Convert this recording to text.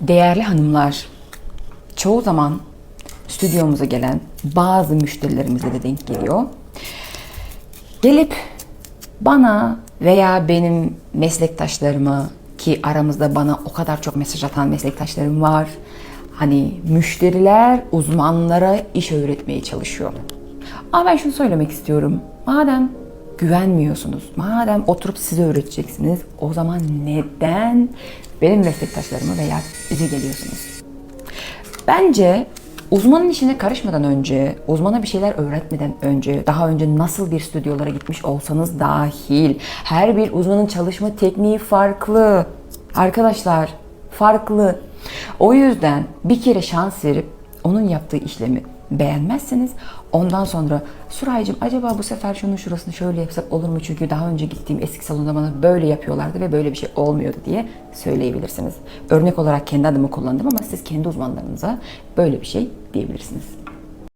Değerli hanımlar, çoğu zaman stüdyomuza gelen bazı müşterilerimize de denk geliyor. Gelip bana veya benim meslektaşlarıma ki aramızda bana o kadar çok mesaj atan meslektaşlarım var. Hani müşteriler uzmanlara iş öğretmeye çalışıyor. Ama ben şunu söylemek istiyorum. Madem güvenmiyorsunuz, madem oturup size öğreteceksiniz, o zaman neden benim meslektaşlarıma veya bize geliyorsunuz? Bence uzmanın işine karışmadan önce, uzmana bir şeyler öğretmeden önce, daha önce nasıl bir stüdyolara gitmiş olsanız dahil, her bir uzmanın çalışma tekniği farklı. Arkadaşlar, farklı. O yüzden bir kere şans verip onun yaptığı işlemi beğenmezseniz ondan sonra Suraycığım acaba bu sefer şunun şurasını şöyle yapsak olur mu? Çünkü daha önce gittiğim eski salonda bana böyle yapıyorlardı ve böyle bir şey olmuyordu diye söyleyebilirsiniz. Örnek olarak kendi adımı kullandım ama siz kendi uzmanlarınıza böyle bir şey diyebilirsiniz.